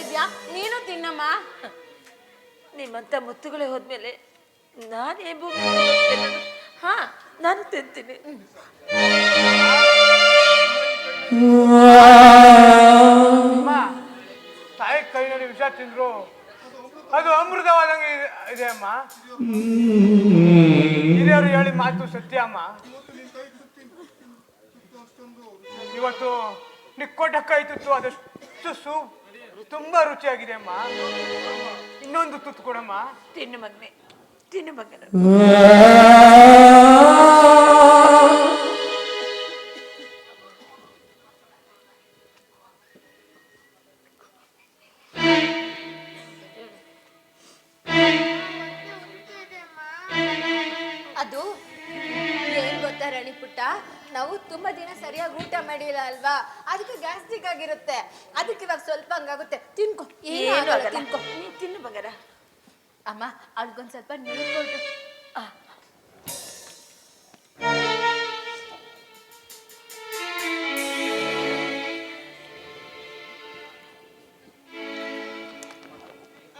ಇದ್ಯಾ? ನೀನು ತಿನ್ನಮ್ಮ. ನಿಮ್ಮಂತ ಮುತ್ತುಗಳೇ ಹೋದ್ಮೇಲೆ ನಾನೇ ಭೂಮಿ ಹಾ, ನಾನು ತಿಂತೀನಿ. ತಾಯಿ ಕೈನಲ್ಲಿ ವಿಷ ತಿಂದ್ರು. ಅದು ಅಮೃತವಾದಂಗೆ ಇದೆ- ಅಮ್ಮ. ಹಿರಿಯರು ಹೇಳಿ ಮಾತು ಸತ್ಯ ಅಮ್ಮ. ಇವತ್ತು ನಿಕ್ಕೋಟ ಕೈ ತುತ್ತು ಅದಷ್ಟು ಸೂ ತುಂಬಾ ರುಚಿಯಾಗಿದೆ ಅಮ್ಮ. ಇನ್ನೊಂದು ತುತ್ತು ಕೊಡಮ್ಮ. ತಿನ್ನು ಮಗ್ನೆ ತಿನ್ನು ಮಗನ. ರಾಣಿ ಪುಟ್ಟ ನಾವು ತುಂಬಾ ದಿನ ಸರಿಯಾಗಿ ಊಟ ಮಾಡಿಲ್ಲ ಅಲ್ವಾ? ಅದಕ್ಕೆ ಗ್ಯಾಸ್ಟ್ರಿಕ್ ಆಗಿರುತ್ತೆ. ಅದಕ್ಕೆ ಇವಾಗ ಸ್ವಲ್ಪ ಹಂಗಾಗುತ್ತೆ. ತಿನ್ಕೊ. ಏನು ಏನು ಆಗಲ್ಲ, ಆಗಲ್ಲ. ತಿನ್ಕೊ. ನೀ ತಿನ್ನು ಬಂಗಾರ. ಅಮ್ಮ ಅದ್ಕೊಂದ್ ಸ್ವಲ್ಪ ನೀರು ಕೊಡು ಆ,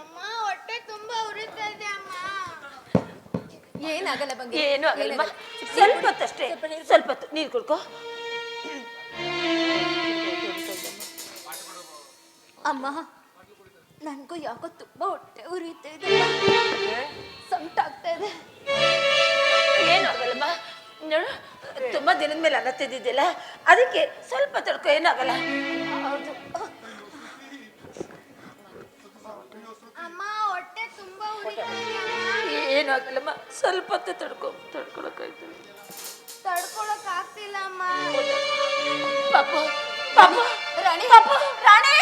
ಅಮ್ಮ ಹೊಟ್ಟೆ ತುಂಬಾ ಉರಿತಾ ಇದೆ ಅಮ್ಮ. ಏನಾಗಲ್ಲ ಬಂಗೆ ಏನು ಆಗಲ್ಲ. ಏನಾಗಲ್ಲ. ಸ್ವಲ್ಪ ಹೊತ್ತಷ್ಟೇ ಸ್ವಲ್ಪ ನೀರು ಕೊಡು. ಹೊತ್ತು ನೀರು ಕುಡ್ಕೋ. ಅಮ್ಮ ನನಗೂ ಯಾಕೋ ತುಂಬಾ ಹೊಟ್ಟೆ ಉರಿತಾ ಇದೆ. ಸಂಕಟ ಆಗ್ತಾ ಇದೆ. ಏನು ಆಗಲ್ಲಮ್ಮ? ನೋಡು ತುಂಬಾ ದಿನದ ಮೇಲೆ ಅನ್ನ ಅದಕ್ಕೆ ಸ್ವಲ್ಪ ತಡ್ಕೊ ಏನಾಗಲ್ಲ? ಹೌದು ಅಮ್ಮ ಹೊಟ್ಟೆ ತುಂಬಾ ಉರಿತಾ ಇದೆ ಅಮ್ಮ ಏನು ಆಗಲ್ಲಮ್ಮ ಸ್ವಲ್ಪ ಹೊತ್ತು ತಡ್ಕೊ ತಡ್ಕೊಳಕ್ಕಾಯ್ತು. ತಡ್ಕೊಳಕ್ ಆಗ್ತಿಲ್ಲ ಅಮ್ಮ. ಪಾಪು ಪಾಪು ರಾಣಿ ಪಾಪು. ರಾಣಿ.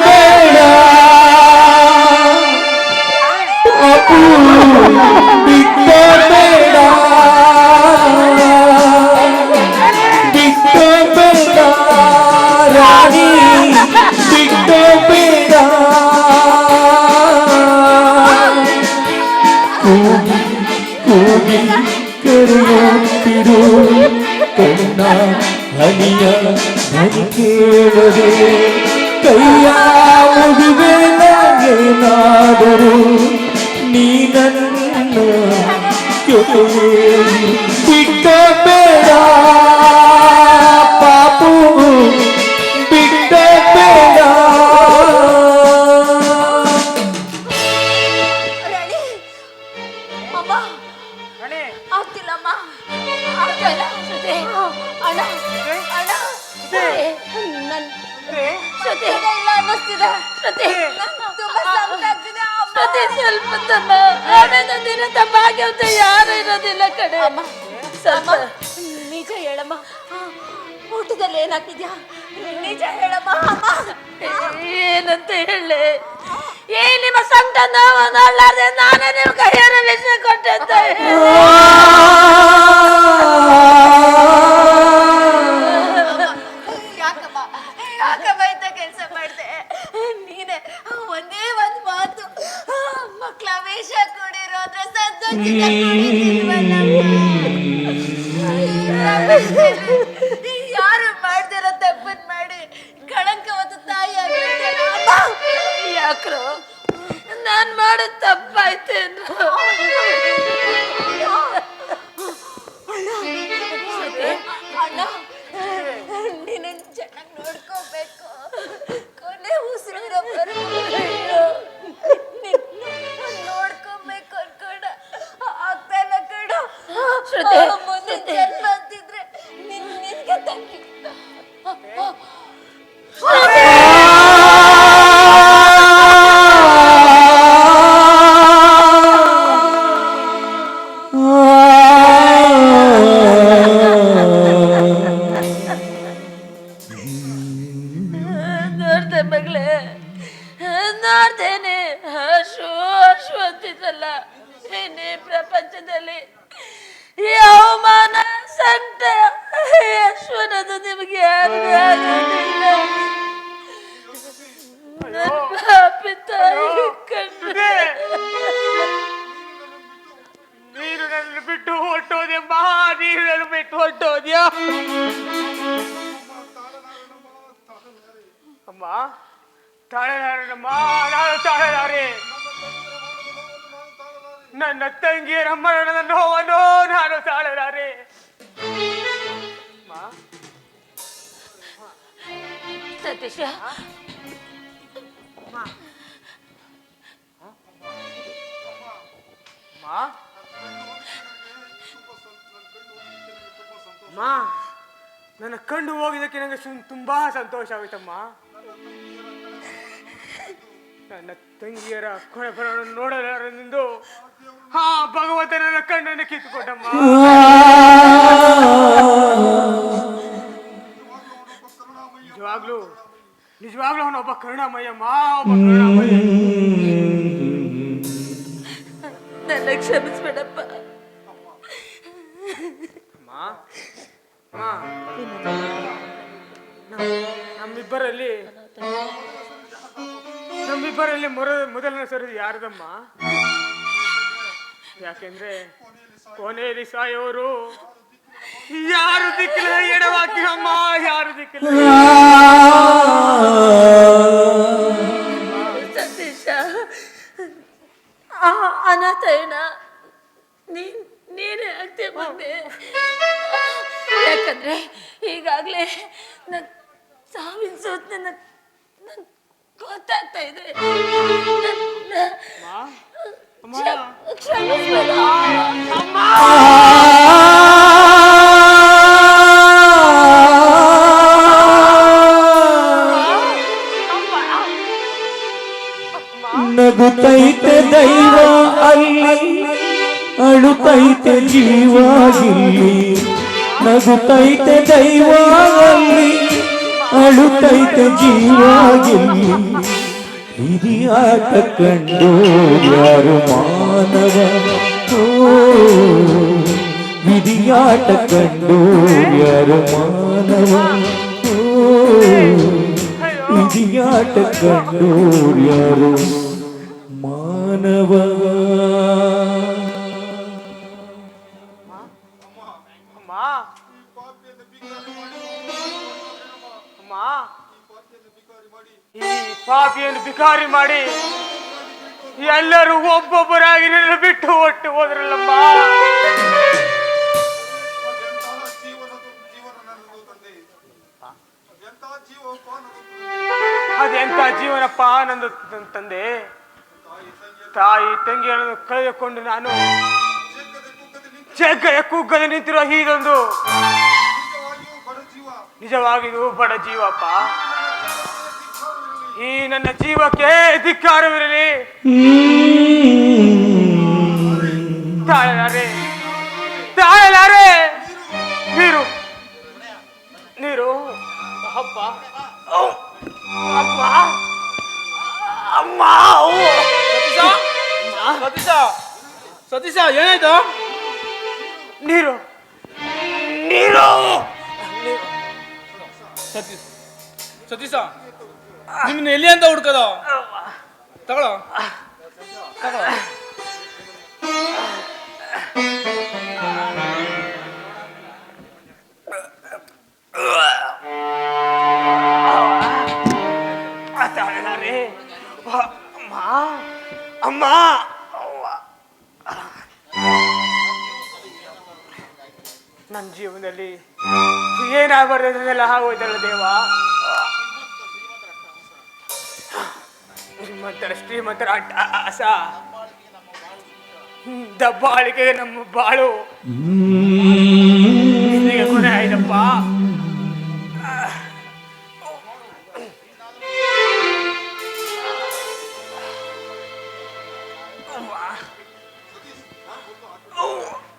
ಬೇಡ. ಹನಿಯ ಧ್ವನಿ ಕೇಳದೆ ಕೈಯ ಮುಗಿವೆ ನಾಗೇನಾದರೂ ನೀ ನನ್ನ ಜೊತೆಯೇ ಬಿಟ್ಟ ಆಗ್ತಿಲ್ಲಮ್ಮ. ಶ್ರುತಿ ಅಣ್ಣ. ಅಣ್ಣ. ನನ್ನ ಶ್ರುತಿ, ಇಲ್ಲ ಅನ್ನಿಸ್ತಿದೆ. ಶ್ರುತಿ ತುಂಬಾ ಸಂಕಟ ಆಗ್ತಿದೆ ಅಮ್ಮ. ಶ್ರುತಿ ಸ್ವಲ್ಪ ತಮ್ಮ. ಆಮೇಲೆ ದಿನ ತಮ್ಮ ಅಂತ ಯಾರು ಇರೋದಿಲ್ಲ ಕಡೆ ಅಮ್ಮ. ಸ್ವಲ್ಪ. ನಿಜ ಹೇಳಮ್ಮ. ಊಟದಲ್ಲಿ ಏನಾಗ್ತಿದ್ಯಾ? ನಿಜ ಹೇಳಮ್ಮ ಅಮ್ಮ. ಏನಂತ ಹೇಳಿ ಏ, ನಿಮ್ಮ ಸಂತ ನೋವು ನೋಡ್ಲಾರ್ದೆ ನಾನೇ ನಿಮ್ ಕೈಯಾರ ಅಂತ ಹೇಳಿ. ಯಾಕಮ್ಮ? ಯಾಕಮ್ಮ ಇಂಥ ಕೆಲಸ ಮಾಡಿದೆ? ನೀನೆ ಒಂದೇ ಒಂದ್ ಮಾತು. ಮಕ್ಳ ವೇಷ ಕೊಡಿರೋದ್ರೆ ಸಂತೋಷ ಯಾರು ಮಾಡ್ದಿರೋ ತಪ್ಪನ್ ಮಾಡಿ ಕಳಂಕವಾದ ತಾಯಿ ಆಗ್ಬಿಟ್ಟೆ ಅಮ್ಮ ಯಾಕ್ರೋ ನಾನು ಮಾಡೋದ್ ತಪ್ಪಾಯ್ತೇನು ಅಣ್ಣ ನಿನ್ನ ಚೆನ್ನಾಗಿ ನೋಡ್ಕೋಬೇಕು. ಕೊನೆ ಉಸಿರಿರೋವರೆಗೂ ನಿನ್ನ ನೋಡ್ಕೋಬೇಕು ಅನ್ಕೊಂಡ. ಆಗ್ತಾ ಇಲ್ಲ ಶ್ರುತಿ, ಮಗಳೇ ನೋಡ್ತೇನೆ ಅಶು ಅಶು ಅಂತಿದ್ದಲ್ಲ ಇನ್ನೇ ಪ್ರಪಂಚದಲ್ಲಿ ಈ ಅವಮಾನ ಸಂಕಟ ಅಶು ಅನ್ನೋದು ನಿಮಗೆ ಆಗೋದಿಲ್ಲ. ನನ್ನ ಬಿಟ್ಟು ಹೊಟ್ಟೋದೆಮ್ಮ ನೀನು ನನ್ನ ಬಿಟ್ಟು ಹೊಟ್ಟೋದ್ಯಾ ಅಮ್ಮ ತಾಳಲಾರನಮ್ಮ ನಾನು ನನ್ನ ತಂಗಿಯರ ಮರಣದ ನೋವನ್ನು ನಾನು ಅಮ್ಮ ಸತೀಶ. ನನ್ನ ಕಂಡು ಹೋಗಿದ್ದಕ್ಕೆ ನನಗೆ ತುಂಬಾ ಸಂತೋಷ ಆಗುತ್ತಮ್ಮ ನನ್ನ ತಂಗಿಯರ ಕೊಳಬರನ್ನು ನೋಡಲಾರೆಂದು ಹಾ ಭಗವಂತ ನನ್ನ ಕಣ್ಣನ್ನು ಕಿತ್ತುಕೊಟ್ಟಮ್ಮ ನಿಜವಾಗ್ಲೂ ನಿಜವಾಗ್ಲೂ ಅವನೊಬ್ಬ ಕರುಣಾಮಯ್ಯಮ್ಮ ಒಬ್ಬ ಕರುಣಾಮಯ್ಯ ನನ್ನ ಕ್ಷಮಿಸ್ಬೇಡಪ್ಪ. ಅಮ್ಮ ಅಮ್ಮ. ನಮ್- ನಮ್ಮಿಬ್ಬರಲ್ಲಿ ನಮ್ಮಿಬ್ಬರಲ್ಲಿ ಮೊದಲನೇ ಸರಿ ಯಾರದಮ್ಮ? ಯಾಕೆಂದ್ರೆ ಕೊನೆಯಲ್ಲಿ ಸಾಯೋರು ಯಾರು ದಿಕ್ಕಿಲ್ಲ ಎಡವಾಕಿರಮ್ಮ ಯಾರು ದಿಕ್ಕಿಲ್ಲ ಸತೀಶ, ಆ ಅನಾಥಯನ ನೀನ್, ನೀನೇ ಆಗ್ತೇ ಬಂದೆ. ಯಾಕಂದ್ರೆ ಈಗಾಗ್ಲೇ ನನ್ ಸಾವಿನ ಸೋತ್ ನನ್ನ ನನ್ ಗೊತ್ತಾಗ್ತಾ ಇದೆ. ನಗುತ್ತೈತೆ ದೈವ ಅಲ್ಲಿ ಅಳುತ್ತೈತೆ ಜೀವ ಇಲ್ಲಿ. ನಗುತ್ತೈತೆ ದೈವ ಅಲ್ಲಿ ಅಳುತ್ತೈತೆ ಜೀವ ಇಲ್ಲಿ ಹಿರಿಯಾಟ ಕಂಡು ಯಾರು ಮಾನವ ಓ, ವಿಧಿಯಾಟ ಕಂಡು ಯಾರು ಮಾನವ ಓ, ವಿಧಿಯಾಟ ಕಂಡು ಯಾರು ಮಾನವ ಅಮ್ಮ ಅಮ್ಮ? ಈ ಪಾಪಿಯನ್ನು ಬಿಕಾರಿ ಮಾಡಿ ಎಲ್ಲರೂ ಒಬ್ಬೊಬ್ಬರಾಗಿ ನಿನ್ನ ಬಿಟ್ಟು ಒಟ್ಟು ಹೋದ್ರಲ್ಲಮ್ಮ. ಅದೆಂತ ಜೀವನಪ್ಪ ಆನಂದ ತಂದೆ? ತಾಯಿ ತಂಗಿಯನ್ನು ಕಳೆದುಕೊಂಡು ನಾನು ಜಗ್ಗದ ಕುಗ್ಗದ ನಿಂತಿರೋ ಇದೊಂದು ನಿಜವಾಗಿಯೂ ಬಡ ಜೀವಪ್ಪ. ಈ ನನ್ನ ಜೀವಕ್ಕೆ ಧಿಕ್ಕಾರವಿರಲಿ. ತಾಳಲಾರೆ ತಾಯಲಾರೆ ನೀರು ನೀರು. ಅಪ್ಪ! ಅಪ್ಪ. ಅಮ್ಮ! ಸತೀಶ ಸತೀಶ, ಏನಾಯ್ತು? ನೀರು ನೀರು. ಸತೀಶ್. ಸತೀಶ ನಿಮ್ನ ಎಲ್ಲಿ ಅಂತ ಹುಡ್ಕದ? ತಗೊಳ್ಳೋ ತಗೊಳ್ಳೋ ಅಮ್ಮ ಅಮ್ಮ. ನನ್ನ ಜೀವನದಲ್ಲಿ ಏನಾಗಬಾರ್ದೆಲ್ಲ ಆಗೋಯ್ತಲ್ಲ ದೇವ? ಶ್ರೀಮಂತರ ಶ್ರೀಮಂತರ ಅಟ್ಟಾಸ ದಬ್ಬಾಳಿಗೆ ನಮ್ಮ ಬಾಳು. ಕೊನೆ ಆಯ್ತಪ್ಪ.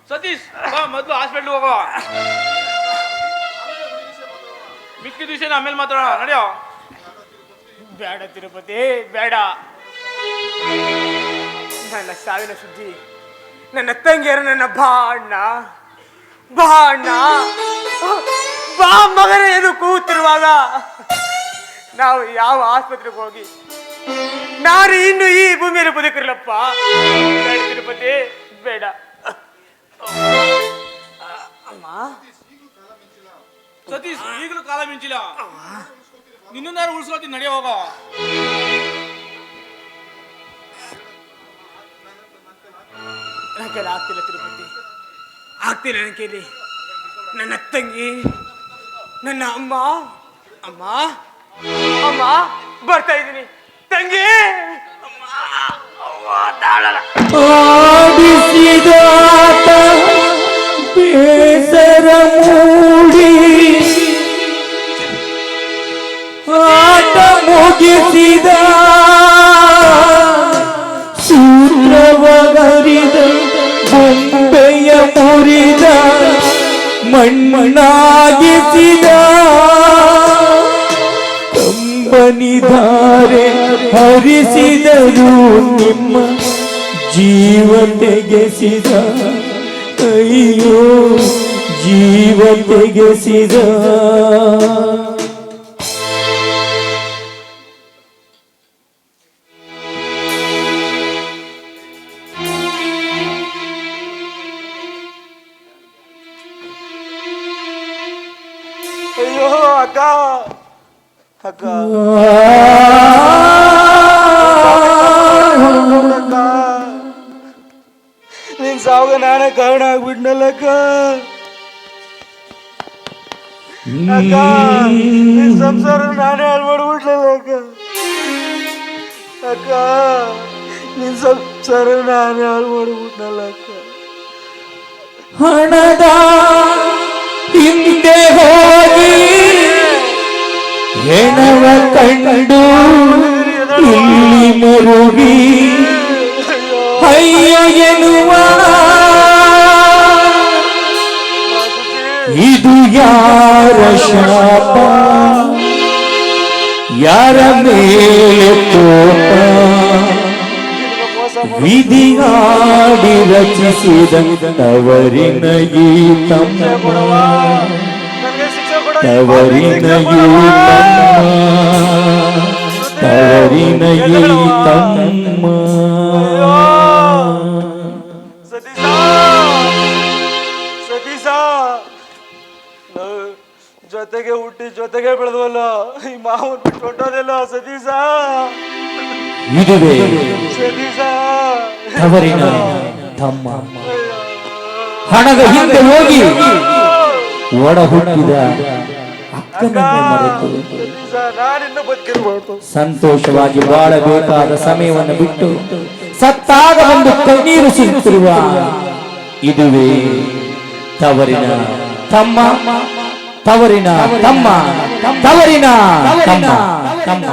ಸತೀಶ್ ಮೊದ್ಲು ಹಾಸ್ಪಿಟ್ಲ್ ಹೋಗೋ. ಮಿಕ್ಕಿ ದಿವಸ ಆಮೇಲೆ ಮಾತಾಡೋಣ ನಡೆಯೋ. ಬೇಡ ತಿರುಪತಿ, ಬೇಡ. ನನ್ನ ಸಾವಿನ ಸುದ್ದಿ, ನನ್ನ ತಂಗಿಯರು ನನ್ನ ಬಾಣ್ಣ ಬಾಣ್ಣ. ಬಾ ಮಗನ ಏನು ಕೂತಿರುವಾಗ ನಾವು ಯಾವ ಆಸ್ಪತ್ರೆಗೆ ಹೋಗಿ, ನಾನು ಇನ್ನು ಈ ಭೂಮಿಯಲ್ಲಿ ಬದುಕಿರಲಪ್ಪ. ತಿರುಪತಿ, ಬೇಡ. ಸತೀಶ್ ಈಗಲೂ ಕಾಲ ಮಿಂಚಿಲ್ಲ. ನಿನ್ನನ್ನಾರು ಉಳಿಸ್ಕೊಳ್ತೀನಿ ನಡೆಯ ಹೋಗ? ನನ್ನ ಕೈಲಿ ಆಗ್ತಿಲ್ಲ ತಿರುಪತಿ. ಆಗ್ತಿಲ್ಲ ನನ್ನ ಕೈಲಿ ನನ್ನ ತಂಗಿ ನನ್ನ ಅಮ್ಮ. ಅಮ್ಮ ಅಮ್ಮ ಬರ್ತಾ ಇದ್ದೀನಿ. ತಂಗಿ! ಬೇಸರ ಮೂಡಿ ಮುಗಿಸಿದ ಸೂತ್ರವಗರಿದ ಬೊಂಬೆಯ ಮುರಿದ ಮಣ್ಣಾಗಿಸಿದ ಕಂಬನಿಧಾರೆ ಹರಿಸಿದರು ನಿಮ್ಮ ಜೀವ ತೆಗೆಸಿದ. ಅಯ್ಯೋ ಜೀವ ತೆಗೆಸಿದ. ಅಕ್ಕ ಅಕ್ಕ ನಿನ್ ಸಾವಾಗ ನಾನೇ ಕಾರಣ ಆಗ್ಬಿಟ್ನಲ್ಲಕ್ಕ ಅಕ್ಕ. ನಿನ್ ಸಂಸಾರ ನಾನೇ ಹಾಳು ಮಾಡ್ಬಿಟ್ಲಲ್ಲ ಅಕ್ಕ, ನಿನ್ ಸಂಸಾರ ನಾನೇ ಹಾಳು ಮಾಡ್ಬಿಟ್ನಲ್ಲ ಅಕ್ಕ. ಹಣದ ಹಿಂದೆ ಹೋಗಿ ಹೆಣವ ಕಂಡು ಇಲ್ಲಿ ಮರುಗಿ ಅಯ್ಯ ಎನ್ನುವ ಇದು ಯಾರ ಶಾಪ ಯಾರ ಮೇಲೆ ಕೋಪ ವಿಧಿಗಾಡಿ ರಚಿಸಿದಂತವರಿನ ಈ ತಮ್ಮ ನನಗೆ ಶಿಕ್ಷೆ ಕೊಡು ತವರಿನ ಈ ತಮ್ಮ ತವರಿನ ತಮ್ಮ ಸತೀಶ ಜೊತೆಗೆ ಹುಟ್ಟಿ ಜೊತೆಗೆ ಬೆಳೆದವಲ್ಲ ಈ ಮಾವನ್ ಬಿಟ್ಟು ಹೊಟ್ಟೋದಿಲ್ಲ ಸತೀಶ ಇದುವೇ ಸತೀಶ ತಮ್ಮ. ಹಣದ ಹಿಂದೆ ಹೋಗಿ. ಒಡ ಹುಟ್ಟಿದ ಸಂತೋಷವಾಗಿ ಬಾಳಬೇಕಾದ ಸಮಯವನ್ನು ಬಿಟ್ಟು ಸತ್ತಾಗ ಒಂದು ಕಣ್ಣೀರು ಸುರಿಯುತ್ತಿರುವ ಇದುವೇ ತವರಿನ ತಮ್ಮ ತವರಿನ ತಮ್ಮ ತವರಿನ ತಮ್ಮ ತಮ್ಮ.